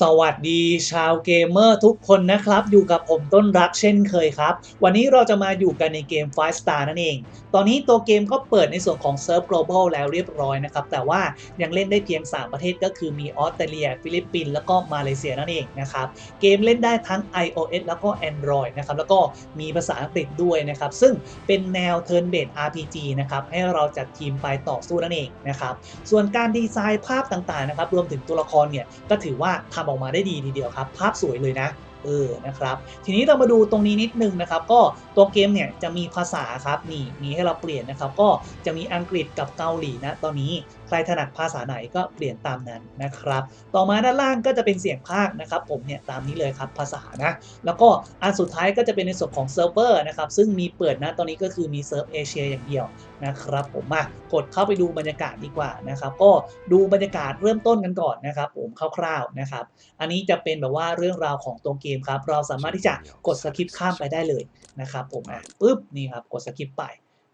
สวัสดีชาวเกมเมอร์ทุกคนนะครับ อยู่กับผมต้นรักเช่นเคยครับ วันนี้เราจะมาอยู่กันในเกม Five Star นั่นเอง ตอนนี้ตัวเกมก็เปิดในส่วนของ Surf Global แล้วเรียบร้อยนะครับ แต่ว่ายังเล่นได้เพียง 3 ประเทศก็คือมีออสเตรเลีย ฟิลิปปินส์แล้วก็มาเลเซียนั่นเองนะครับ เกมเล่นได้ทั้ง iOS แล้วก็ Android นะครับ แล้วก็มีภาษาอังกฤษด้วยนะครับ ซึ่งเป็นแนว Turn Based RPG นะครับให้เราจัดทีมไปต่อสู้นั่นเองนะครับส่วนการดีไซน์ภาพต่างๆนะครับรวมถึงตัวละครเนี่ยก็ถือว่าทำออกมาได้ดีทีเดียวครับ ภาพสวยเลยนะเออนะครับ ทีนี้เรามาดูตรงนี้นิดนึงนะครับ ก็ตัวเกมเนี่ยจะมีภาษาครับนี่มีให้เราเปลี่ยนนะครับ ก็จะมีอังกฤษกับเกาหลีนะตอนนี้ ใครถนัดภาษาไหนก็เปลี่ยนตามนั้นนะครับ ต่อมาด้านล่างก็จะเป็นเสียงภาคนะครับ ผมเนี่ยตามนี้เลยครับภาษานะแล้วก็อันสุดท้ายก็จะเป็นในส่วนของเซิร์ฟเวอร์นะครับซึ่งมีเปิดนะตอนนี้ก็คือมีเซิร์ฟเอเชียอย่างเดียวนะครับผมมากดเข้าไปดูบรรยากาศดีกว่านะครับ ก็ดูบรรยากาศเริ่มต้นกันก่อนนะครับผมคร่าวๆนะครับ อันนี้จะเป็นแบบว่าเรื่องราวของตัวเกมครับ เราสามารถที่จะกดสคิปข้ามไปได้เลยนะครับผมอะปุ๊บนี่ครับกดสคิปไป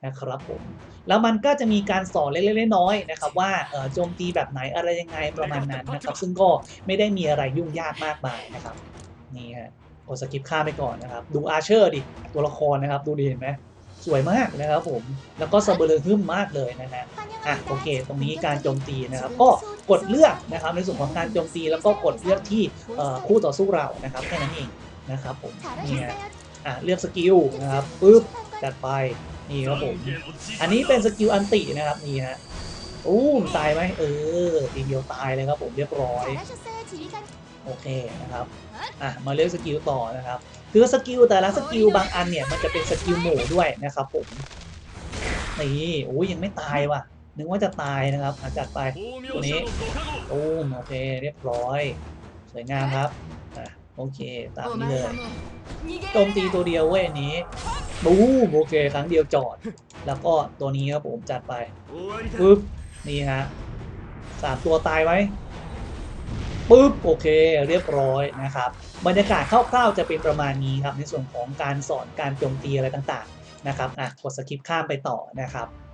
นะครับผมแล้วมันก็จะมีการสอนเล็กๆน้อยๆนะครับว่าเอ่อโจมตีแบบไหนอะไรยังไงประมาณนั้นนะครับซึ่งก็ไม่ได้มีอะไรยุ่งยากมากมายนะครับนี่ฮะกดสกิปข้ามไปก่อนนะครับ ดูอาร์เชอร์ดิตัวละครนะครับ ดูดีเห็นไหมสวยมากนะครับผม แล้วก็สเบอร์ฮึ่มมากเลยนะฮะอะโอเค ตรงนี้การโจมตีนะครับ ก็กดเลือกนะครับในส่วนของการโจมตีแล้วก็กดเลือกที่เอ่อคู่ต่อสู้เรานะครับแค่นั้นเองนะครับผมนี่ฮะอะเลือกสกิลนะครับปุ๊บจัดไป นี่ครับผม อันนี้เป็นสกิลอันตินะครับนี่ฮะอู้มตายไหมเออทีเดียวตายเลยครับผมเรียบร้อย โอเคนะครับอะมาเลือกสกิลต่อนะครับ คือสกิลแต่ละสกิลบางอันเนี่ยมันจะเป็นสกิลหมู่ด้วยนะครับผมนี่โอ้ยยังไม่ตายว่ะ นึกว่าจะตายนะครับอะจัดไปตัวนี้โอ้มโอเคเรียบร้อย สวยงามครับอะโอเคตามนี้เลยโจมตีตัวเดียวเว้ยนี้ บูมโอเคครั้งเดียวจอด แล้วก็ตัวนี้ครับผมจัดไปปึ๊บนี่ฮะสามตัวตายไหมปึ๊บโอเคเรียบร้อยนะครับบรรยากาศคร่าวๆจะเป็นประมาณนี้ครับในส่วนของการสอนการโจมตีอะไรต่างๆนะครับอะกดสกิปข้ามไปต่อนะครับอืม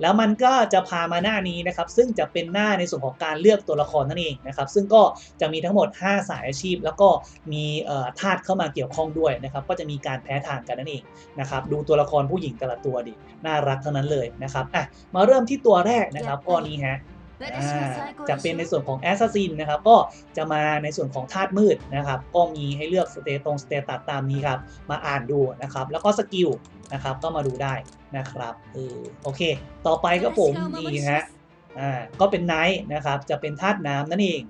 แล้วมันก็จะพามาหน้านี้นะครับ ซึ่งจะเป็นหน้าในส่วนของการเลือกตัวละครนั่นเองนะครับ ซึ่งก็จะมีทั้งหมด 5 สายอาชีพ แล้วก็มีเอ่อธาตุเข้ามาเกี่ยวข้องด้วยนะครับ ก็จะมีการแพ้ทางกันนั่นเองนะครับ ดูตัวละครผู้หญิงแต่ละตัวดิ น่ารักทั้งนั้นเลยนะครับอะมาเริ่มที่ตัวแรกนะครับก็นี้ฮะอ่า จะเป็นในส่วนของแอสซัสซินนะครับก็จะมาในส่วนของธาตุมืดนะครับก็มีให้เลือกสเตตรงสเตตัสตามนี้ครับมาอ่านดูนะครับแล้วก็สกิลนะครับก็มาดูได้นะครับเออโอเค ต่อไปก็ผมนี่ฮะอ่าก็เป็นไนท์นะครับจะเป็นธาตุน้ำนั่นเอง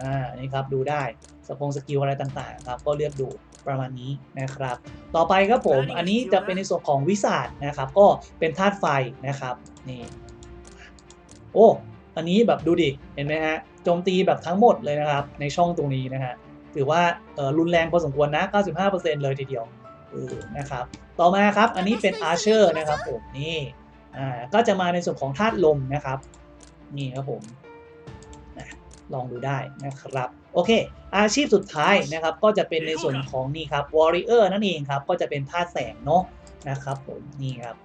อ่านี่ครับดูได้สปงสกิลอะไรต่างๆครับก็เลือกดูประมาณนี้นะครับ ต่อไปครับผมอันนี้จะเป็นในส่วนของวิสาดนะครับ ก็เป็นธาตุไฟนะครับนี่โอ้ อันนี้แบบดูดิเห็นไหมฮะโจมตีแบบทั้งหมดเลยนะครับ ในช่องตรงนี้นะฮะถือว่ารุนแรงพอสมควรนะ 95%เลยทีเดียวนะครับต่อมาครับอันนี้เป็นอาร์เชอร์นะครับผมนี่อ่าก็จะมาในส่วนของธาตุลมนะครับนี่ครับผมลองดูได้นะครับ โอเค อาชีพสุดท้ายนะครับ ก็จะเป็นในส่วนของนี่ครับวอริเออร์นั่นเองครับ ก็จะเป็นธาตุแสงเนาะนะครับผมนี่ครับ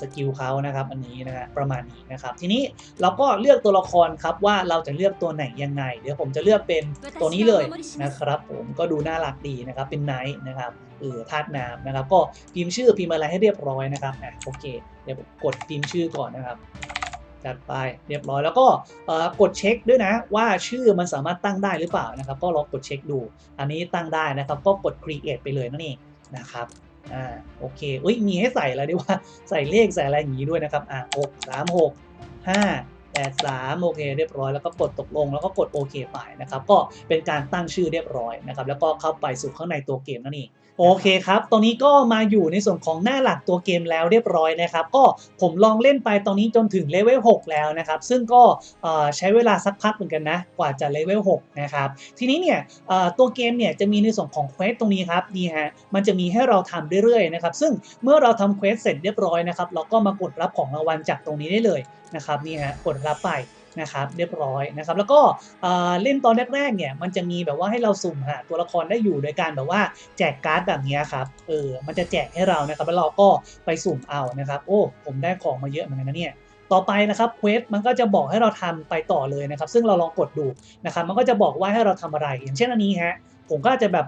สกิลเขานะครับอันนี้นะฮะประมาณนี้นะครับ ทีนี้เราก็เลือกตัวละครครับว่าเราจะเลือกตัวไหนยังไง เดี๋ยวผมจะเลือกเป็นตัวนี้เลยนะครับ ผมก็ดูน่ารักดีนะครับเป็นไนท์นะครับเออธาตุน้ำนะครับ ก็พิมพ์ชื่อพิมพ์อะไรให้เรียบร้อยนะครับอะโอเค เดี๋ยวกดพิมพ์ชื่อก่อนนะครับจัดไปเรียบร้อยแล้วก็กดเช็คด้วยนะว่าชื่อมันสามารถตั้งได้หรือเปล่านะครับ ก็ลองกดเช็คดู อันนี้ตั้งได้นะครับ ก็กด create ไปเลยนั่นเองนะครับ อ่าโอเคอุ้ยมีให้ใส่แล้วดีว่าใส่เลขใส่อะไรอย่างนี้ด้วยนะครับอ่าหกสามหกห้าแปดสามโอเคเรียบร้อยแล้วก็กดตกลงแล้วก็กดโอเคไปนะครับก็เป็นการตั้งชื่อเรียบร้อยนะครับแล้วก็เข้าไปสู่ข้างในตัวเกมนั่นเอง โอเคครับตรงนี้ก็มาอยู่ในส่วนของหน้าหลักตัวเกมแล้วเรียบร้อยนะครับ ก็ผมลองเล่นไปตอนนี้จนถึงเลเวล 6 แล้วนะครับ ซึ่งก็ใช้เวลาสักพักเหมือนกันนะ กว่าจะเลเวล 6 นะครับ ทีนี้เนี่ยตัวเกมเนี่ยจะมีในส่วนของเควสตรงนี้ครับ นี่ฮะ มันจะมีให้เราทำเรื่อยๆนะครับ ซึ่งเมื่อเราทำเควสเสร็จเรียบร้อยนะครับ เราก็มากดรับของรางวัลจากตรงนี้ได้เลยนะครับ นี่ฮะ กดรับไป นะครับเรียบร้อยนะครับแล้วก็เล่นตอนแรกๆเนี่ยมันจะมีแบบว่าให้เราสุ่มหาตัวละครได้อยู่โดยการแบบว่าแจกการ์ดแบบนี้ครับเออมันจะแจกให้เรานะครับแล้วเราก็ไปสุ่มเอานะครับโอ้ผมได้ของมาเยอะเหมือนกันนะเนี่ยต่อไปนะครับเควสมันก็จะบอกให้เราทำไปต่อเลยนะครับ ซึ่งเราลองกดดูนะครับ มันก็จะบอกว่าให้เราทำอะไร อย่างเช่นอันนี้ฮะผมก็จะแบบ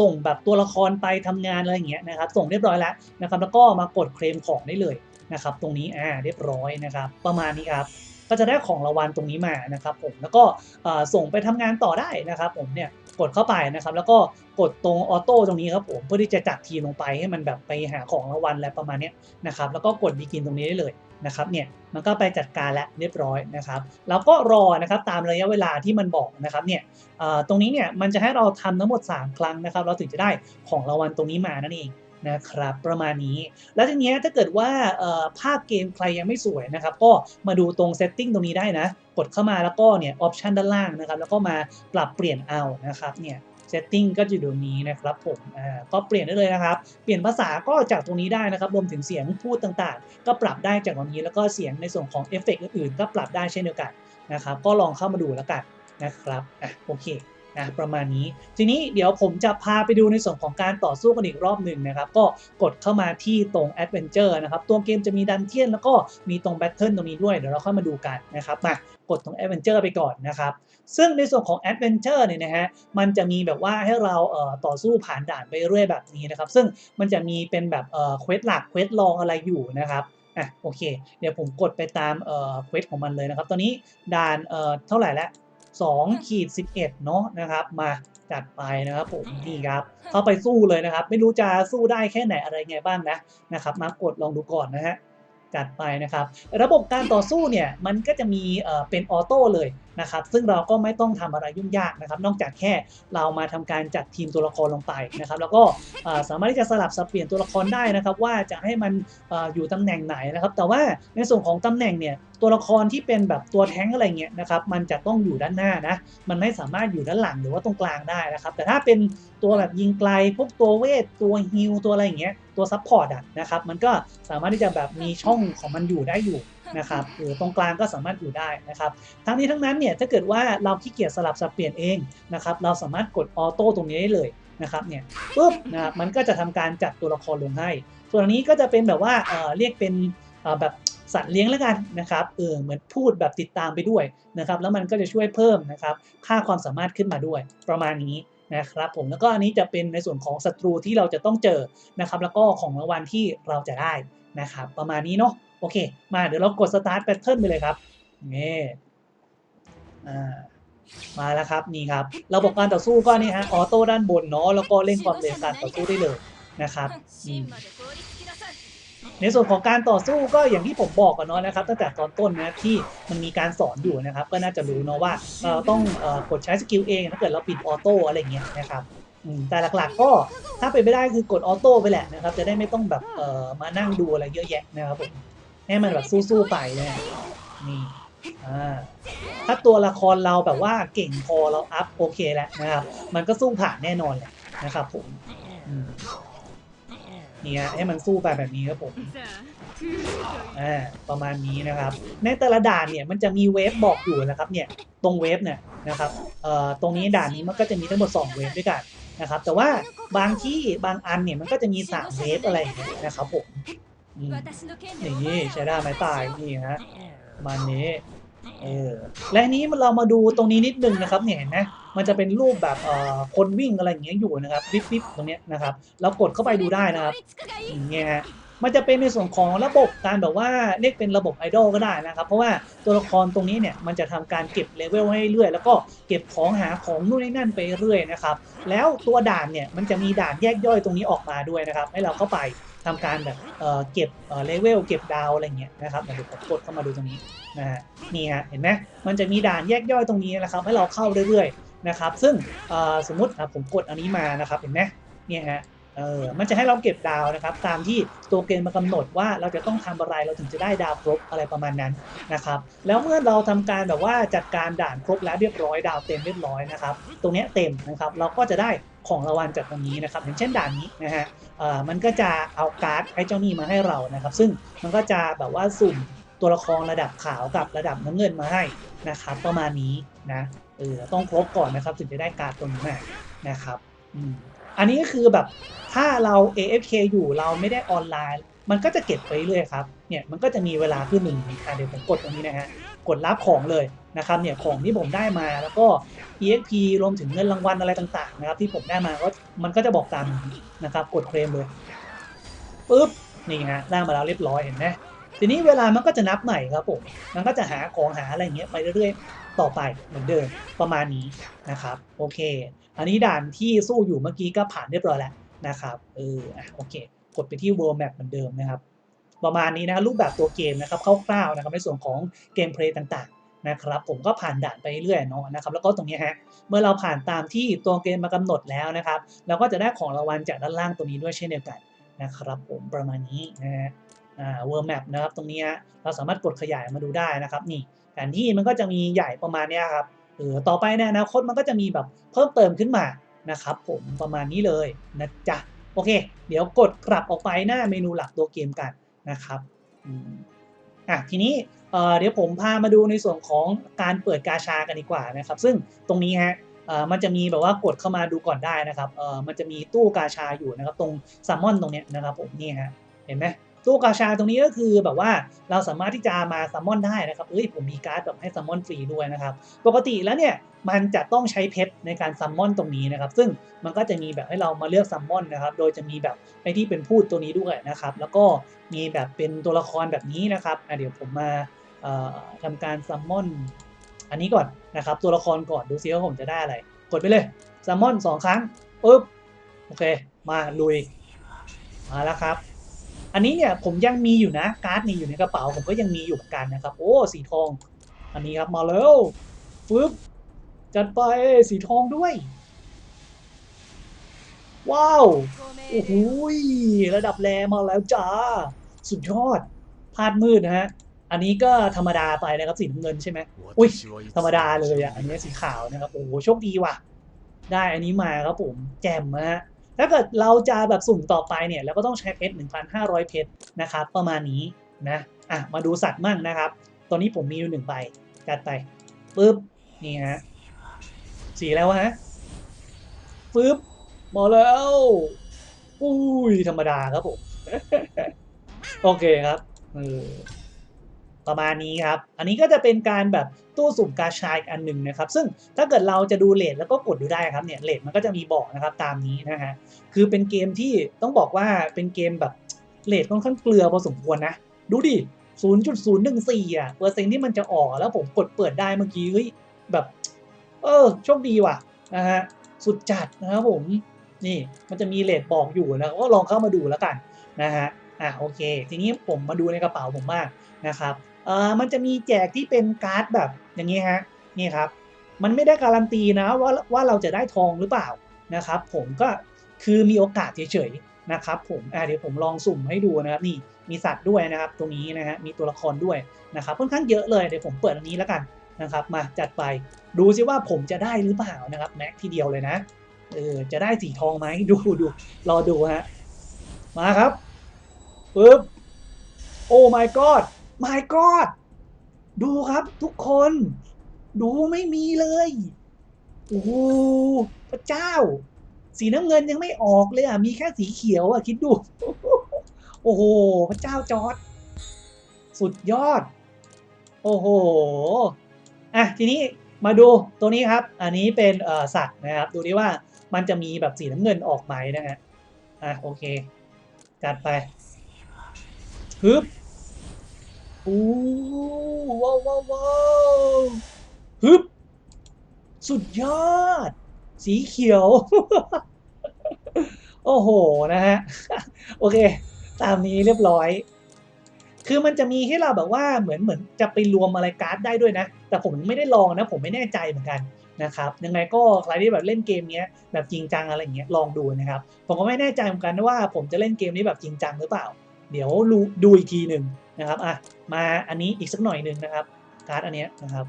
ส่งแบบตัวละครไปทำงานอะไรอย่างเงี้ยนะครับ ส่งเรียบร้อยแล้วนะครับ แล้วก็มากดเคลมของได้เลยนะครับ ตรงนี้อ่าเรียบร้อยนะครับ ประมาณนี้ครับ ก็จะได้ของรางวัลตรงนี้มานะครับผมแล้วก็ส่งไปทำงานต่อได้นะครับผมเนี่ยกดเข้าไปนะครับ แล้วก็กดตรงออโต้ตรงนี้ครับผมเพื่อที่จะจัดทีมลงไปให้มันแบบไปหาของรางวัลอะไรประมาณนี้นะครับแล้วก็กดบีกินตรงนี้ได้เลยนะครับเนี่ยมันก็ไปจัดการแล้วเรียบร้อยนะครับแล้วก็รอนะครับตามระยะเวลาที่มันบอกนะครับเนี่ยตรงนี้เนี่ยมันจะให้เราทำทั้งหมด 3 ครั้งนะครับ เราถึงจะได้ของรางวัลตรงนี้มานั่นเอง นะครับประมาณนี้ แล้วทีนี้ถ้าเกิดว่าภาพเกมใครยังไม่สวยนะครับก็มาดูตรง setting ตรงนี้ได้นะ กดเข้ามาแล้วก็เนี่ย option ด้านล่างนะครับแล้วก็มาปรับเปลี่ยนเอานะครับเนี่ย setting ก็จะอยู่ตรงนี้นะครับผมอ่าก็เปลี่ยนได้เลยนะครับ เปลี่ยนภาษาก็จากตรงนี้ได้นะครับ รวมถึงเสียงพูดต่างๆ ก็ปรับได้จากตรงนี้ แล้วก็เสียงในส่วนของเอฟเฟกต์อื่นๆ ก็ปรับได้เช่นเดียวกันนะครับ ก็ลองเข้ามาดูแล้วกันนะครับอะโอเค นะประมาณนี้ ทีนี้เดี๋ยวผมจะพาไปดูในส่วนของการต่อสู้กันอีกรอบหนึ่งนะครับ ก็กดเข้ามาที่ตรง Adventure นะครับ ตัวเกมจะมีดันเจียนแล้วก็มีตรง Battle ตรงนี้ด้วย เดี๋ยวเราเข้ามาดูกันนะครับมากดตรง Adventure ไปก่อนนะครับ ซึ่งในส่วนของ Adventure เนี่ยนะฮะมันจะมีแบบว่าให้เราเอ่อต่อสู้ผ่านด่านไปเรื่อยแบบนี้นะครับ ซึ่งมันจะมีเป็นแบบเอ่อเควสหลักเควสรองอะไรอยู่นะครับอะโอเค เดี๋ยวผมกดไปตามเอ่อเควสของมันเลยนะครับ ตอนนี้ด่านเอ่อเท่าไหร่แล้ว 2ขีด11 เนาะนะครับ มาจัดไปนะครับผมนี่ครับ เข้าไปสู้เลยนะครับ ไม่รู้จะสู้ได้แค่ไหนอะไรไงบ้างนะนะครับ มากดลองดูก่อนนะฮะจัดไปนะครับ ระบบการต่อสู้เนี่ยมันก็จะมีเอ่อเป็นออโต้เลย นะครับซึ่งเราก็ไม่ต้องทำอะไรยุ่งยากนะครับ นอกจากแค่เรามาทำการจัดทีมตัวละครลงไปนะครับแล้วก็สามารถที่จะสลับสับเปลี่ยนตัวละครได้นะครับ ว่าจะให้มันออยู่ตำแหน่งไหนนะครับ แต่ว่าในส่วนของตำแหน่งเนี่ยตัวละครที่เป็นแบบตัวแท้งอะไรเงี้ยนะครับมันจะต้องอยู่ด้านหน้านะมันไม่สามารถอยู่ด้านหลังหรือว่าตรงกลางได้นะครับ แต่ถ้าเป็นตัวแบบยิงไกลพวกตัวเวทตัวฮิลตัวอะไรอย่างเงี้ยตัวซับพอร์ตอะนะครับมันก็สามารถที่จะแบบมีช่องของมันอยู่ได้อยู่ นะครับหรือตรงกลางก็สามารถอยู่ได้นะครับ ทั้งนี้ทั้งนั้นเนี่ยถ้าเกิดว่าเราขี้เกียจสลับสับเปลี่ยนเองนะครับ เราสามารถกดออโต้ตรงนี้ได้เลยนะครับเนี่ยปุ๊บนะครับมันก็จะทำการจัดตัวละครลงให้ ส่วนนนี้ก็จะเป็นแบบว่าเอ่อเรียกเป็นเอ่อแบบสัตว์เลี้ยงแล้วกันนะครับเออเหมือนพูดแบบติดตามไปด้วยนะครับแล้วมันก็จะช่วยเพิ่มนะครับค่าความสามารถขึ้นมาด้วยประมาณนี้นะครับผมแล้วก็อันนี้จะเป็นในส่วนของศัตรูที่เราจะต้องเจอนะครับแล้วก็ของรางวัลที่เราจะได้นะครับประมาณนี้เนาะ โอเค มาเดี๋ยวเรากด start pattern ไปเลยครับนี่มาแล้วครับนี่ครับ ระบบการต่อสู้ก็นี่ฮะออโต้ด้านบนเนาะแล้วก็เร่งความเร็วการต่อสู้ได้เลยนะครับในส่วนของการต่อสู้ก็อย่างที่ผมบอกกันเนาะนะครับ ตั้งแต่ตอนต้นนะที่มันมีการสอนอยู่นะครับ ก็น่าจะรู้เนาะว่าเราต้องกดใช้สกิลเองถ้าเกิดเราปิดออโต้อะไรเงี้ยนะครับแต่หลักๆก็ถ้าเป็นไม่ได้คือกดออโต้ไปแหละนะครับ จะได้ไม่ต้องแบบมานั่งดูอะไรเยอะแยะนะครับผม ให้มันแบบสู้ๆไปเนี่ยนี่อ่าถ้าตัวละครเราแบบว่าเก่งพอเราอัพโอเคแล้วนะครับ มันก็สู้ผ่านแน่นอนแหละนะครับผมเนี่ยให้มันสู้ไปแบบนี้ครับผมอ่าประมาณนี้นะครับ ในแต่ละด่านเนี่ยมันจะมีเวฟบอกอยู่นะครับเนี่ยตรงเวฟเนี่ยนะครับเอ่อตรงนี้ด่านนี้มันก็จะมีทั้งหมด 2 เวฟด้วยกันนะครับ แต่ว่าบางที่บางอันเนี่ยมันก็จะมี 3 เวฟอะไรนะครับผม นี่ใช้ได้ไหมตายนี่ฮะประมาณนี้เออและอันนี้เรามาดูตรงนี้นิดนึงนะครับเนี่ยเห็นไหมมันจะเป็นรูปแบบเอ่อคนวิ่งอะไรอย่างเงี้ยอยู่นะครับวิบวิบตรงเนี้ยนะครับเรากดเข้าไปดูได้นะครับอย่างเงี้ยฮะมันจะเป็นในส่วนของระบบการแบบว่าเรียกเป็นระบบไอดอลก็ได้นะครับ เพราะว่าตัวละครตรงนี้เนี่ยมันจะทำการเก็บเลเวลให้เรื่อย แล้วก็เก็บของหาของนู่นนี่นั่นไปเรื่อยนะครับ แล้วตัวด่านเนี่ยมันจะมีด่านแยกย่อยตรงนี้ออกมาด้วยนะครับ ให้เราเข้าไป ทำการแบบเเก็บเเลเวลเก็บดาวอะไรเงี้ยนะครับเดี๋ยวผมกดเข้ามาดูตรงนี้นะฮะนี่ฮะเห็นไหมมันจะมีด่านแยกย่อยตรงนี้นะครับให้เราเข้าเรื่อยๆนะครับ ซึ่งสมมติอะผมกดอันนี้มานะครับเห็นไหมเนี่ยฮะเออมันจะให้เราเก็บดาวนะครับ ตามที่ตัวเกมมากำหนดว่าเราจะต้องทำอะไรเราถึงจะได้ดาวครบอะไรประมาณนั้นนะครับ แล้วเมื่อเราทำการแบบว่าจัดการด่านครบแล้วเรียบร้อยดาวเต็มเรียบร้อยนะครับ ตรงนี้เต็มนะครับ เราก็จะได้ ของรางวัลจากตรงนี้นะครับ อย่างเช่นด่านนี้นะฮะมันก็จะเอาการ์ดไอ้เจ้านี่มาให้เรานะครับ ซึ่งมันก็จะแบบว่าสุ่มตัวละครระดับขาวกับระดับน้ำเงินมาให้นะครับ ประมาณนี้นะเออต้องครบก่อนนะครับ ถึงจะได้การ์ดตัวนี้มานะครับอ,อันนี้ก็คือแบบถ้าเรา AFK อยู่เราไม่ได้ออนไลน์ มันก็จะเก็บไปเรื่อยครับเนี่ยมันก็จะมีเวลาขึ้นหนึ่งอะเดี๋ยวผมกดตรงนี้นะฮะกดรับของเลย นะครับเนี่ยของที่ผมได้มาแล้วก็ EXP รวมถึงเงินรางวัลอะไรต่างๆนะครับที่ผมได้มาก็มันก็จะบอกตามนะครับกดเคลมเลยปุ๊บนี่ฮะได้มาแล้วเรียบร้อยเห็นไหมทีนี้เวลามันก็จะนับใหม่ครับผมมันก็จะหาของหาอะไรอย่างเงี้ยไปเรื่อยๆ ต่อไปเหมือนเดิมประมาณนี้นะครับโอเค อันนี้ด่านที่สู้อยู่เมื่อกี้ก็ผ่านเรียบร้อยแล้วนะครับเออโอเค กดไปที่ World Map เหมือนเดิมนะครับประมาณนี้นะรูปแบบตัวเกมนะครับคร่าวๆนะครับในส่วนของเกมเพลย์ต่างๆ นะครับผมก็ผ่านด่านไปเรื่อยเนาะนะครับแล้วก็ตรงนี้ฮะเมื่อเราผ่านตามที่ตัวเกมมากำหนดแล้วนะครับเราก็จะได้ของรางวัลจากด้านล่างตรงนี้ด้วยเช่นเดียวกันนะครับผมประมาณนี้นะฮะอ่า World Map นะครับตรงนี้เราสามารถกดขยายมาดูได้นะครับนี่แผนที่มันก็จะมีใหญ่ประมาณนี้ครับเออต่อไปในอนาคตมันก็จะมีแบบเพิ่มเติมขึ้นมานะครับผมประมาณนี้เลยนะจ๊ะโอเค เดี๋ยวกดกลับออกไปหน้าเมนูหลักตัวเกมกันนะครับ อะทีนี้เดี๋ยวผมพามาดูในส่วนของการเปิดกาชากันดีกว่านะครับ ซึ่งตรงนี้ฮะมันจะมีแบบว่ากดเข้ามาดูก่อนได้นะครับมันจะมีตู้กาชาอยู่นะครับ ตรงซัมมอนตรงเนี้ยนะครับผมนี่ฮะเห็นไหม ตู้กาชาตรงนี้ก็คือแบบว่าเราสามารถที่จะมาซัมมอนได้นะครับเอ้ยผมมีการ์ดแบบให้ซัมมอนฟรีด้วยนะครับ ปกติแล้วเนี่ยมันจะต้องใช้เพชรในการซัมมอนตรงนี้นะครับ ซึ่งมันก็จะมีแบบให้เรามาเลือกซัมมอนนะครับ โดยจะมีแบบไอที่เป็นพูดตัวนี้ด้วยนะครับ แล้วก็มีแบบเป็นตัวละครแบบนี้นะครับอะเดี๋ยวผมมาเอ่อทำการซัมมอนอันนี้ก่อนนะครับ ตัวละครก่อนดูซิว่าผมจะได้อะไร กดไปเลยซัมมอนสองครั้งปึ๊บโอเค มาลุยมาแล้วครับ อันนี้เนี่ยผมยังมีอยู่นะการ์ดนี่อยู่ในกระเป๋าผมก็ยังมีอยู่เหมือนกันนะครับ โอ้สีทอง อันนี้ครับมาแล้วฟึบจัดไปสีทองด้วย ว้าวโอ้โหระดับแรมาแล้วจ้า สุดยอดพาดมืดนะฮะอันนี้ก็ธรรมดาไปนะครับสีน้ำเงินใช่ไหมอุ้ยธรรมดาเลยอะอันนี้สีขาวนะครับโอ้โหโชคดีว่ะ ได้อันนี้มาครับผมแจ่มนะฮะ ถ้าเกิดเราจะแบบสุ่มต่อไปเนี่ยเราก็ต้องใช้เพชร 1,500 เพชรนะครับประมาณนี้นะอะมาดูสัตว์มั่งนะครับ ตอนนี้ผมมีอยู่หนึ่งใบจัดไปปึ๊บนี่ฮะสีแล้วฮะปึ๊บมาแล้วอุ้ยธรรมดาครับผม โอเคครับเออ ประมาณนี้ครับ อันนี้ก็จะเป็นการแบบตู้สุ่มกาชาอีกอันหนึ่งนะครับ ซึ่งถ้าเกิดเราจะดูเลทแล้วก็กดดูได้ครับเนี่ยเลทมันก็จะมีบอกนะครับตามนี้นะฮะ คือเป็นเกมที่ต้องบอกว่าเป็นเกมแบบเลทค่อนข้างเกลือพอสมควรนะ ดูดิ 0.014อะเปอร์เซ็นต์ที่มันจะออกแล้วผมกดเปิดได้เมื่อกี้เฮ้ยแบบ เออโชคดีว่ะนะฮะสุดจัดนะครับผมนี่มันจะมีเลทบอกอยู่นะก็ลองเข้ามาดูแล้วกันนะฮะอะโอเค ทีนี้ผมมาดูในกระเป๋าผมมากนะครับ เออมันจะมีแจกที่เป็นการ์ดแบบอย่างนี้ฮะนี่ครับ มันไม่ได้การันตีนะว่าว่าเราจะได้ทองหรือเปล่านะครับ ผมก็คือมีโอกาสเฉยๆนะครับผมเดี๋ยวผมลองสุ่มให้ดูนะครับนี่มีสัตว์ด้วยนะครับ ตรงนี้นะฮะมีตัวละครด้วยนะครับค่อนข้างเยอะเลยเดี๋ยวผมเปิดอันนี้แล้วกันนะครับ มาจัดไปดูซิว่าผมจะได้หรือเปล่านะครับแม็กทีเดียวเลยนะเออจะได้สีทองไหมดูดูรอดูฮะมาครับปึ๊บโอ้ my god my god ดูครับทุกคน ดูไม่มีเลย โอ้โหพระเจ้า สีน้ำเงินยังไม่ออกเลยอะ มีแค่สีเขียวอะ คิดดู โอ้โห พระเจ้าจอร์ดสุดยอด โอ้โห อะ ทีนี้มาดูตัวนี้ครับ อันนี้เป็นเอ่อสัตว์นะครับ ดูดิว่ามันจะมีแบบสีน้ำเงินออกไหมนะฮะ อะ โอเค จัดไปฮึบ อู้ว้าวว้าวว้าวฮึบสุดยอด สีเขียว โอ้โห นะฮะ โอเค ตามนี้เรียบร้อย คือมันจะมีให้เราแบบว่าเหมือนเหมือนจะไปรวมอะไรการ์ดได้ด้วยนะ แต่ผมไม่ได้ลองนะ ผมไม่แน่ใจเหมือนกันนะครับ ยังไงก็ใครที่แบบเล่นเกมนี้แบบจริงจังอะไรอย่างเงี้ยลองดูนะครับ ผมก็ไม่แน่ใจเหมือนกันว่า ผมจะเล่นเกมนี้แบบจริงจังหรือเปล่า เดี๋ยวดูดูอีกทีหนึ่ง นะครับอะมาอันนี้อีกสักหน่อยหนึ่งนะครับ การ์ดอันเนี้ยนะครับ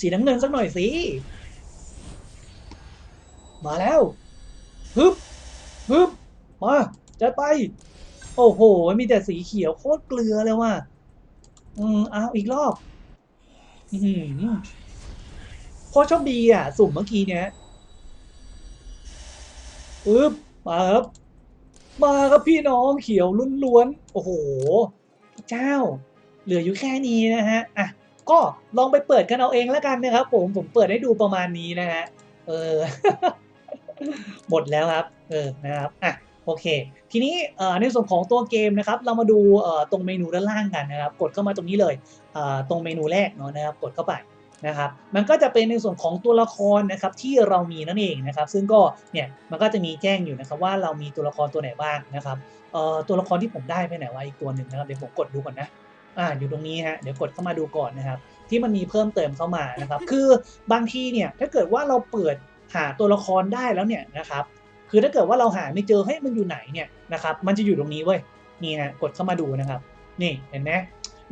สีน้ำเงินสักหน่อยสิมาแล้วฮึบฮึบมาจัดไป โอ้โห มีแต่สีเขียวโคตรเกลือเลยว่ะอืมเอาวอีกรอบ อืมโคตรโชคดีอะ สุ่มเมื่อกี้เนี้ยปึ๊บมาครับ มาครับพี่น้องเขียวล้วนๆโอ้โหเจ้า เหลืออยู่แค่นี้นะฮะอะก็ลองไปเปิดกันเอาเองแล้วกันนะครับผมผมเปิดให้ดูประมาณนี้นะฮะเออหมดแล้วครับเออนะครับอะโอเค ทีนี้ในส่วนของตัวเกมนะครับ เรามาดูตรงเมนูด้านล่างกันนะครับ กดเข้ามาตรงนี้เลยตรงเมนูแรกเนาะนะครับ กดเข้าไป นะครับมันก็จะเป็นในส่วนของตัวละครนะครับที่เรามีนั่นเองนะครับ ซึ่งก็เนี่ยมันก็จะมีแจ้งอยู่นะครับว่าเรามีตัวละครตัวไหนบ้างนะครับเอ่อตัวละครที่ผมได้ไปไหนวะอีกตัวหนึ่งนะครับเดี๋ยวผมกดดูก่อนนะอ่าอยู่ตรงนี้ฮะเดี๋ยวกดเข้ามาดูก่อนนะครับ ที่มันมีเพิ่มเติมเข้ามานะครับ คือบางทีเนี่ยถ้าเกิดว่าเราเปิดหาตัวละครได้แล้วเนี่ยนะครับคือถ้าเกิดว่าเราหาไม่เจอให้ยมันอยู่ไหนเนี่ยนะครับมันจะอยู่ตรงนี้เว้ยนี่ฮะกดเข้ามาดูนะครับ นี่เห็นไหม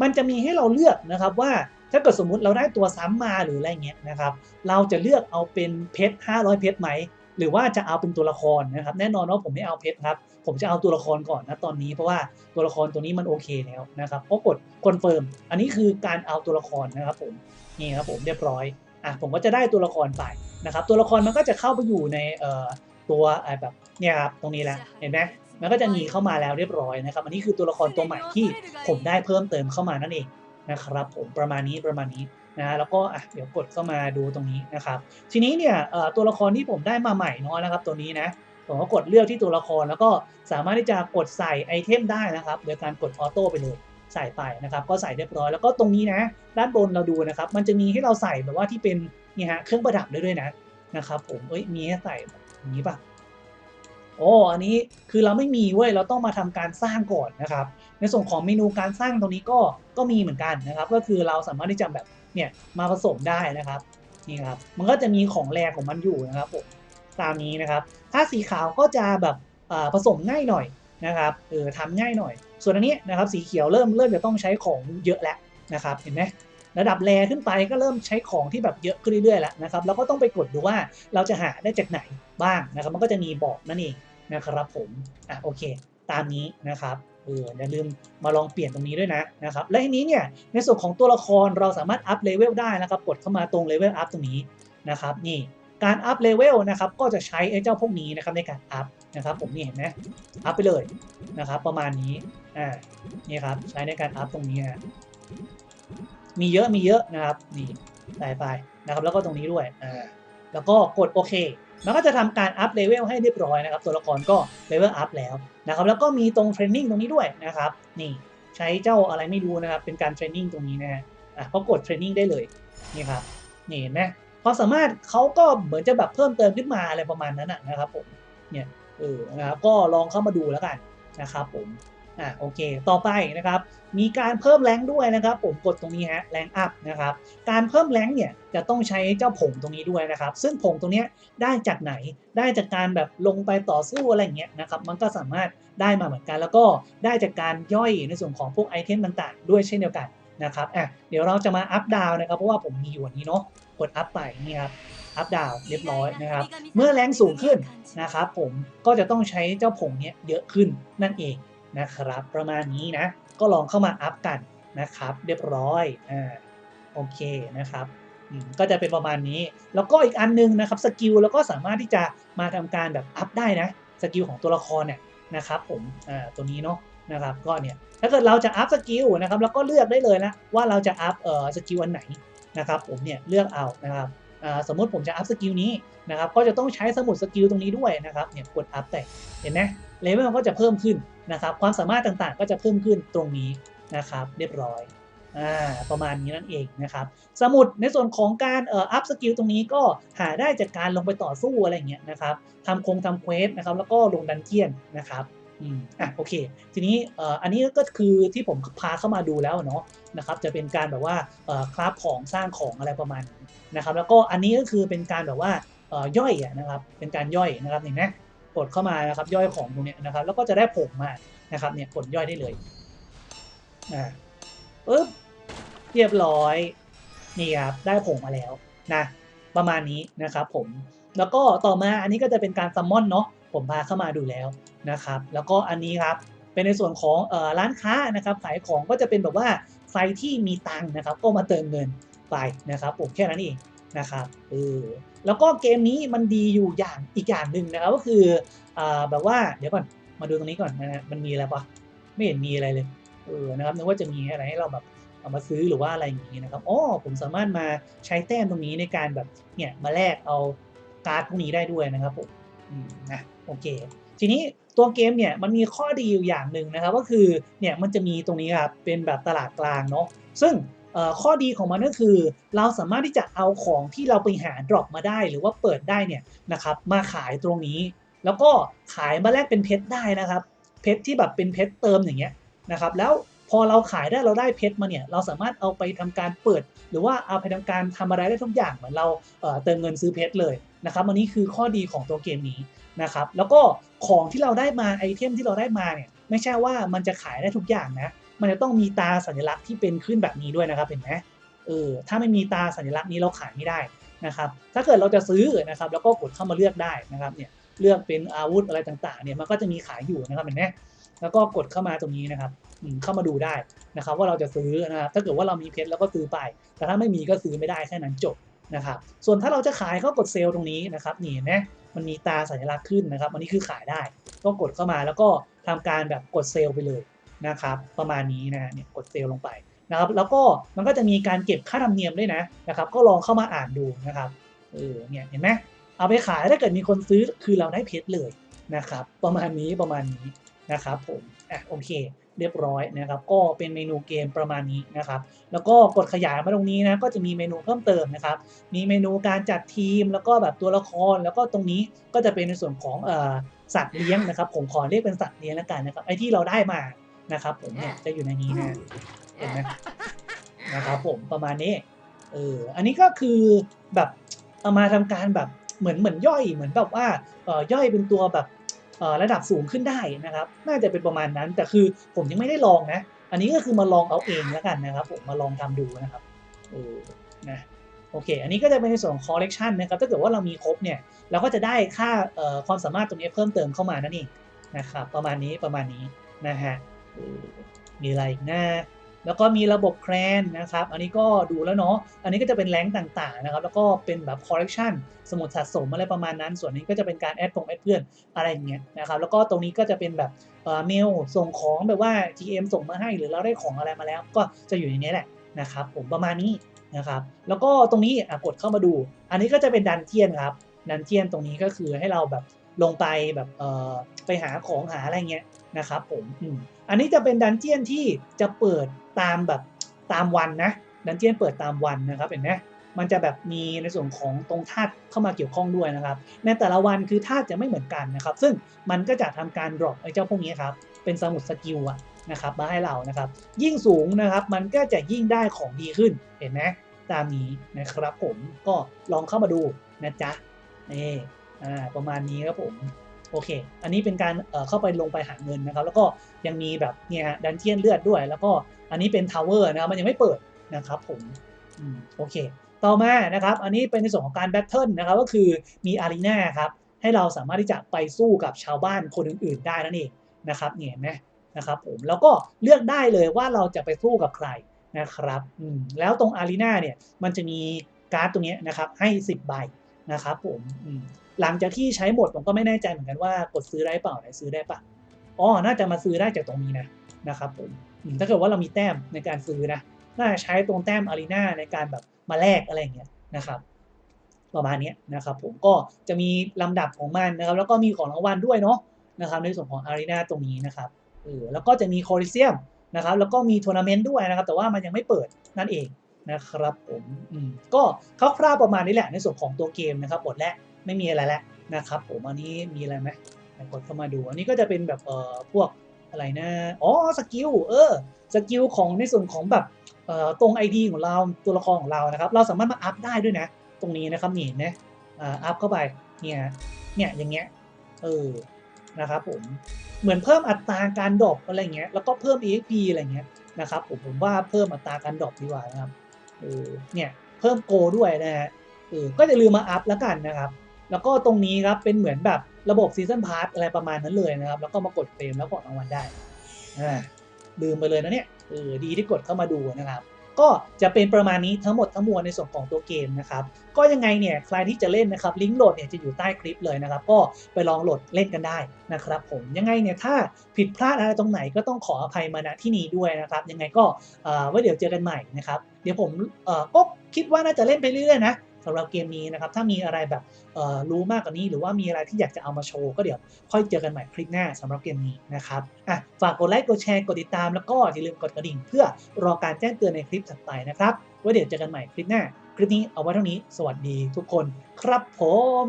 มันจะมีให้เราเลือกนะครับว่า ถ้าเกิดสมมุติเราได้ตัวซ้ำมาหรืออะไรเงี้ยนะครับ เราจะเลือกเอาเป็นเพชร500 เพชรไหม หรือว่าจะเอาเป็นตัวละครนะครับ แน่นอนว่าผมไม่เอาเพชรครับ ผมจะเอาตัวละครก่อนนะตอนนี้ เพราะว่าตัวละครตัวนี้มันโอเคแล้วนะครับก็กดคอนเฟิร์ม อันนี้คือการเอาตัวละครนะครับผม นี่ครับผมเรียบร้อย อะผมก็จะได้ตัวละครไปนะครับ ตัวละครมันก็จะเข้าไปอยู่ในเอ่อตัวไอ้แบบเนี่ยครับตรงนี้แหละเห็นไหมมันก็จะมีเข้ามาแล้วเรียบร้อยนะครับ อันนี้คือตัวละครตัวใหม่ที่ผมได้เพิ่มเติมเข้ามานั่นเอง นะครับผมประมาณนี้ประมาณนี้นะแล้วก็อะเดี๋ยวกดเข้ามาดูตรงนี้นะครับ ทีนี้เนี่ยตัวละครที่ผมได้มาใหม่เนาะนะครับ ตัวนี้นะผมก็กดเลือกที่ตัวละครแล้วก็สามารถที่จะกดใส่ไอเทมได้นะครับ โดยการกดออโต้ไปเลยใส่ไปนะครับ ก็ใส่เรียบร้อยแล้วก็ตรงนี้นะ ด้านบนเราดูนะครับ มันจะมีให้เราใส่แบบว่าที่เป็นนี่ฮะเครื่องประดับได้ด้วยนะนะครับ ผมเอ้ยมีให้ใส่แบบอย่างนี้ป่ะ โอ้อันนี้คือเราไม่มีเว้ยเราต้องมาทำการสร้างก่อนนะครับ ในส่วนของเมนูการสร้างตรงนี้ก็ก็มีเหมือนกันนะครับ ก็คือเราสามารถที่จะแบบเนี่ยมาผสมได้นะครับนี่ครับมันก็จะมีของแรงของมันอยู่นะครับผมตามนี้นะครับ ถ้าสีขาวก็จะแบบอ่าผสมง่ายหน่อยนะครับเออทำง่ายหน่อย ส่วนอันนี้นะครับสีเขียวเริ่มเริ่มจะต้องใช้ของเยอะแล้วนะครับ เห็นไหม ระดับแรขึ้นไปก็เริ่มใช้ของที่แบบเยอะขึ้นเรื่อยๆแล้วนะครับแล้วก็ต้องไปกดดูว่าเราจะหาได้จากไหนบ้างนะครับ มันก็จะมีบอกนั่นเองนะครับผมอะโอเค ตามนี้นะครับเอออย่าลืมมาลองเปลี่ยนตรงนี้ด้วยนะนะครับและทีนี้เนี่ยในส่วนของตัวละครเราสามารถอัพเลเวลได้นะครับกดเข้ามาตรงเลเวลอัพตรงนี้นะครับนี่การอัพเลเวลนะครับก็จะใช้ไอ้เจ้าพวกนี้นะครับในการอัพนะครับผมนี่เห็นไหมอัพไปเลยนะครับประมาณนี้อ่านี่ครับใช้ในการอัพตรงนี้ มีเยอะมีเยอะนะครับนี่ใส่ไปนะครับแล้วก็ตรงนี้ด้วยอ่าแล้วก็กดโอเค มันก็จะทำการอัพเลเวลให้เรียบร้อยนะครับ ตัวละครก็เลเวลอัพแล้วนะครับ แล้วก็มีตรงเทรนนิ่งตรงนี้ด้วยนะครับ นี่ใช้เจ้าอะไรไม่รู้นะครับ เป็นการเทรนนิ่งตรงนี้นะฮะอะก็กดเทรนนิ่งได้เลยนี่ครับนี่เห็นไหมความสามารถเขาก็เหมือนจะแบบเพิ่มเติมขึ้นมาอะไรประมาณนั้นนะนะครับผมเนี่ยเออนะครับก็ลองเข้ามาดูแล้วกันนะครับผม อะโอเค ต่อไปนะครับ มีการเพิ่มแรงด้วยนะครับ ผมกดตรงนี้ฮะแรงอัพนะครับ การเพิ่มแรงเนี่ยจะต้องใช้เจ้าผงตรงนี้ด้วยนะครับ ซึ่งผงตรงนี้ได้จากไหน ได้จากการแบบลงไปต่อสู้อะไรเงี้ยนะครับ มันก็สามารถได้มาเหมือนกัน แล้วก็ได้จากการย่อยในส่วนของพวกไอเทมต่างๆ ด้วยเช่นเดียวกันนะครับ อะ เดี๋ยวเราจะมาอัพดาวนะครับ เพราะว่าผมมีอยู่อันนี้เนาะ กดอัพไปนี่ครับ อัพดาวเรียบร้อยนะครับ เมื่อแรงสูงขึ้นนะครับ ผมก็จะต้องใช้เจ้าผงเนี้ยเยอะขึ้นนั่นเอง นะครับ ประมาณนี้นะ ก็ลองเข้ามาอัพกันนะครับ เรียบร้อยอ่าโอเคนะครับอืมก็จะเป็นประมาณนี้ แล้วก็อีกอันนึงนะครับสกิลแล้วก็สามารถที่จะมาทำการแบบอัพได้นะสกิลของตัวละครเนี่ยนะครับผมอ่าตัวนี้เนาะนะครับก็เนี่ยถ้าเกิดเราจะอัพสกิลนะครับเราก็เลือกได้เลยนะว่าเราจะอัพเอ่อสกิลอันไหนนะครับผมเนี่ยเลือกเอานะครับอ่าสมมติผมจะอัพสกิลนี้นะครับก็จะต้องใช้สมุดสกิลตรงนี้ด้วยนะครับเนี่ยกดอัพแต่เห็นไหมเลเวลก็จะเพิ่มขึ้น นะครับความสามารถต่างๆ ก็จะเพิ่มขึ้นตรงนี้นะครับเรียบร้อยอประมาณนี้นั่นเองนะครับ สมุดในส่วนของการเอ่ออัพสกิลตรงนี้ก็หาได้จากการลงไปต่อสู้อะไรเงี้ยนะครับทำคงทำเควสนะครับแล้วก็ลงดันเจียนนะครับอืมอะโอเค ทีนี้เอ่ออันนี้ก็คือที่ผมพาเข้ามาดูแล้วเนาะนะครับ จะเป็นการแบบว่าเอ่อคราฟของสร้างของอะไรประมาณนี้นะครับ แล้วก็อันนี้ก็คือเป็นการแบบว่าเอ่อย่อยนะครับ เป็นการย่อยนะครับเห็นไหม กดเข้ามานะครับย่อยของตรงนี้นะครับ แล้วก็จะได้ผงมานะครับเนี่ยกดย่อยได้เลยอ่าปึ๊บเรียบร้อยนี่ครับได้ผงมาแล้วนะประมาณนี้นะครับผมแล้วก็ต่อมาอันนี้ก็จะเป็นการซัมมอนเนาะผมพาเข้ามาดูแล้วนะครับ แล้วก็อันนี้ครับเป็นในส่วนของเออร้านค้านะครับขายของก็จะเป็นแบบว่าใครที่มีตังค์นะครับ ก็มาเติมเงินไปนะครับผมแค่นั้นเอง นะครับเออแล้วก็เกมนี้มันดีอยู่อย่างอีกอย่างหนึ่งนะครับก็คืออ่าแบบว่าเดี๋ยวก่อนมาดูตรงนี้ก่อนนะฮะมันมีอะไรปะไม่เห็นมีอะไรเลยเออนะครับนึกว่าจะมีอะไรให้เราแบบเอามาซื้อหรือว่าอะไรอย่างนี้นะครับอ๋อผมสามารถมาใช้แต้มตรงนี้ในการแบบเนี่ยมาแลกเอาการ์ดพวกนี้ได้ด้วยนะครับผมนะโอเค ทีนี้ตัวเกมเนี่ยมันมีข้อดีอยู่อย่างหนึ่งนะครับ ก็คือเนี่ยมันจะมีตรงนี้ครับเป็นแบบตลาดกลางเนาะซึ่ง ข้อดีของมันก็คือ เราสามารถที่จะเอาของที่เราไปหาดรอปมาได้ หรือว่าเปิดได้เนี่ยนะครับมาขายตรงนี้ แล้วก็ขายมาแลกเป็นเพชรได้นะครับ เพชรที่แบบเป็นเพชรเติมอย่างเงี้ยนะครับแล้วพอเราขายได้เราได้เพชรมาเนี่ยเราสามารถเอาไปทำการเปิด หรือว่าเอาไปทำการทำอะไรได้ทุกอย่างเหมือนเราเเติมเงินซื้อเพชรเลยนะครับอันนี้คือข้อดีของตัวเกมนี้นะครับแล้วก็ของที่เราได้มาไอเทมที่เราได้มาเนี่ยไม่ใช่ว่ามันจะขายได้ทุกอย่างนะ มันจะต้องมีตาสัญลักษณ์ที่เป็นขึ้นแบบนี้ด้วยนะครับเห็นไหมเออถ้าไม่มีตาสัญลักษณ์นี้เราขายไม่ได้นะครับ ถ้าเกิดเราจะซื้อนะครับ แล้วก็กดเข้ามาเลือกได้นะครับเนี่ยเลือกเป็นอาวุธอะไรต่างๆเนี่ยมันก็จะมีขายอยู่นะครับเห็นไหมแล้วก็กดเข้ามาตรงนี้นะครับเข้ามาดูได้นะครับ ว่าเราจะซื้อนะครับถ้าเกิดว่าเรามีเพชรแล้วก็ซื้อไป แต่ถ้าไม่มีก็ซื้อไม่ได้แค่นั้นจบนะครับ ส่วนถ้าเราจะขายก็กดเซลล์ตรงนี้นะครับนี่นะมันมีตาสัญลักษณ์ขึ้นนะครับ อันนี้คือขายได้ ก็กดเข้ามาแล้วก็ทำการแบบกดเซลล์ไปเลย นะครับ ประมาณนี้นะเนี่ยกดเซลลงไปนะครับ แล้วก็มันก็จะมีการเก็บค่าธรรมเนียมด้วยนะนะครับ ก็ลองเข้ามาอ่านดูนะครับเออเนี่ยเห็นไหมเอาไปขายถ้าเกิดมีคนซื้อคือเราได้เพชรเลยนะครับ ประมาณนี้ประมาณนี้นะครับผมอะโอเค เรียบร้อยนะครับ ก็เป็นเมนูเกมประมาณนี้นะครับ แล้วก็กดขยายมาตรงนี้นะก็จะมีเมนูเพิ่มเติมนะครับ มีเมนูการจัดทีมแล้วก็แบบตัวละครแล้วก็ตรงนี้ก็จะเป็นในส่วนของเอ่อสัตว์เลี้ยงนะครับ ผมขอเรียกเป็นสัตว์เลี้ยงแล้วกันนะครับไอ้ที่เราได้มา นะครับผมเนี่ยจะอยู่ในนี้นะเห็นไหมนะครับผมประมาณนี้เอออันนี้ก็คือแบบเอามาทำการแบบเหมือนเหมือนย่อยเหมือนแบบว่าเอ่อย่อยเป็นตัวแบบระดับสูงขึ้นได้นะครับ น่าจะเป็นประมาณนั้นแต่คือผมยังไม่ได้ลองนะ อันนี้ก็คือมาลองเอาเองแล้วกันนะครับ ผมมาลองทำดูนะครับเออนะโอเค อันนี้ก็จะเป็นในส่วนของคอลเลกชันนะครับ ถ้าเกิดว่าเรามีครบเนี่ย เราก็จะได้ค่าความสามารถตรงนี้เพิ่มเติมเข้ามานั่นเองนะครับ ประมาณนี้ประมาณนี้นะฮะ มีอะไรอีกนะแล้วก็มีระบบแครนนะครับ อันนี้ก็ดูแล้วเนาะ อันนี้ก็จะเป็นแรงต่างๆนะครับ แล้วก็เป็นแบบคอร์เรคชันสมุดสะสมอะไรประมาณนั้น ส่วนนี้ก็จะเป็นการแอดพงแอดเพื่อนอะไรอย่างเงี้ยนะครับ แล้วก็ตรงนี้ก็จะเป็นแบบเมลส่งของแบบว่า GM ส่งมาให้หรือเราได้ของอะไรมาแล้ว ก็จะอยู่ในนี้แหละนะครับ ผมประมาณนี้นะครับ แล้วก็ตรงนี้กดเข้ามาดู อันนี้ก็จะเป็นดันเจียนครับ ดันเจียนตรงนี้ก็คือให้เราแบบลงไปแบบเออไปหาของหาอะไรเงี้ย นะครับผมอันนี้จะเป็นดันเจียนที่จะเปิดตามแบบตามวันนะดันเจียนเปิดตามวันนะครับเห็นไหมมันจะแบบมีในส่วนของตรงธาตุเข้ามาเกี่ยวข้องด้วยนะครับ ในแต่ละวันคือธาตุจะไม่เหมือนกันนะครับ ซึ่งมันก็จะทำการดรอปไอ้เจ้าพวกนี้ครับ เป็นสมุดสกิลอะนะครับมาให้เรานะครับ ยิ่งสูงนะครับมันก็จะยิ่งได้ของดีขึ้นเห็นไหมตามนี้นะครับผมก็ลองเข้ามาดูนะจ๊ะนี่อ่าประมาณนี้ครับผม โอเค อันนี้เป็นการเข้าไปลงไปหาเงินนะครับ แล้วก็ยังมีแบบเนี่ยดันเจียนเลือดด้วย แล้วก็อันนี้เป็นทาวเวอร์นะครับมันยังไม่เปิดนะครับผมโอเค ต่อมานะครับ อันนี้เป็นในส่วนของการแบทเทิลนะครับ ก็คือมีอารีนาครับ ให้เราสามารถที่จะไปสู้กับชาวบ้านคนอื่น ๆ ได้นั่นเองนะครับเนี่ยเห็นไหมนะครับผมแล้วก็เลือกได้เลยว่าเราจะไปสู้กับใครนะครับอืมแล้วตรงอารีนาเนี่ยมันจะมีการ์ดตรงนี้นะครับให้ 10 ใบนะครับผมอืม หลังจากที่ใช้หมดผมก็ไม่แน่ใจเหมือนกันว่ากดซื้อได้เปล่าไหนซื้อได้ปะอ๋อน่าจะมาซื้อได้จากตรงนี้นะนะครับผมถ้าเกิดว่าเรามีแต้มในการซื้อนะน่าจะใช้ตรงแต้มอารีนาในการแบบมาแลกอะไรเงี้ยนะครับ ประมาณนี้นะครับ ผมก็จะมีลำดับของมันนะครับ แล้วก็มีของรางวัลด้วยเนาะนะครับ ในส่วนของอารีนาตรงนี้นะครับเออแล้วก็จะมีโคลิเซียมนะครับ แล้วก็มีทัวร์นาเมนต์ด้วยนะครับ แต่ว่ามันยังไม่เปิดนั่นเองนะครับผมอืมก็คร่าวๆประมาณนี้แหละในส่วนของตัวเกมนะครับหมดแล้ว ไม่มีอะไรแล้วนะครับ ผมอันนี้มีอะไรไหมกดเข้ามาดู อันนี้ก็จะเป็นแบบเอ่อพวกอะไรนะ อ๋อสกิลเออสกิลของในส่วนของแบบเอ่อตรง ID ของเราตัวละครของเรานะครับ เราสามารถมาอัพได้ด้วยนะ ตรงนี้นะครับนี่นะอ่าอัพเข้าไปเนี่ยเนี่ยอย่างเงี้ยเออนะครับผมเหมือนเพิ่มอัตราการดรอปอะไรเงี้ยแล้วก็เพิ่ม EXP อะไรเงี้ยนะครับผมผมว่าเพิ่มอัตราการดรอปดีกว่านะครับเออเนี่ยเพิ่มโกด้วยนะฮะเออก็จะลืมมาอัพแล้วกันนะครับ แล้วก็ตรงนี้ครับเป็นเหมือนแบบระบบซีซันพาร์ตอะไรประมาณนั้นเลยนะครับ แล้วก็มากดเฟรมแล้วกดรางวัลได้ลืมไปเลยนะเนี่ยเออดีที่กดเข้ามาดูนะครับ ก็จะเป็นประมาณนี้ทั้งหมดทั้งมวลในส่วนของตัวเกมนะครับ ก็ยังไงเนี่ยใครที่จะเล่นนะครับลิงก์โหลดเนี่ยจะอยู่ใต้คลิปเลยนะครับ ก็ไปลองโหลดเล่นกันได้นะครับ ผมยังไงเนี่ยถ้าผิดพลาดอะไรตรงไหนก็ต้องขออภัยมาณที่นี้ด้วยนะครับ ยังไงก็อ่อไว้เดี๋ยวเจอกันใหม่นะครับ เดี๋ยวผมเออก็คิดว่าน่าจะเล่นไปเรื่อยๆนะ สำหรับเกมนี้นะครับ ถ้ามีอะไรแบบรู้มากกว่านี้ หรือว่ามีอะไรที่อยากจะเอามาโชว์ก็เดี๋ยวค่อยเจอกันใหม่คลิปหน้าสำหรับเกมนี้นะครับอะฝากกดไลค์กดแชร์กดติดตามแล้วก็อย่าลืมกดกระดิ่ง เพื่อรอการแจ้งเตือนในคลิปถัดไปนะครับไว้เดี๋ยวเจอกันใหม่คลิปหน้า คลิปนี้เอาไว้เท่านี้ สวัสดีทุกคน ครับผม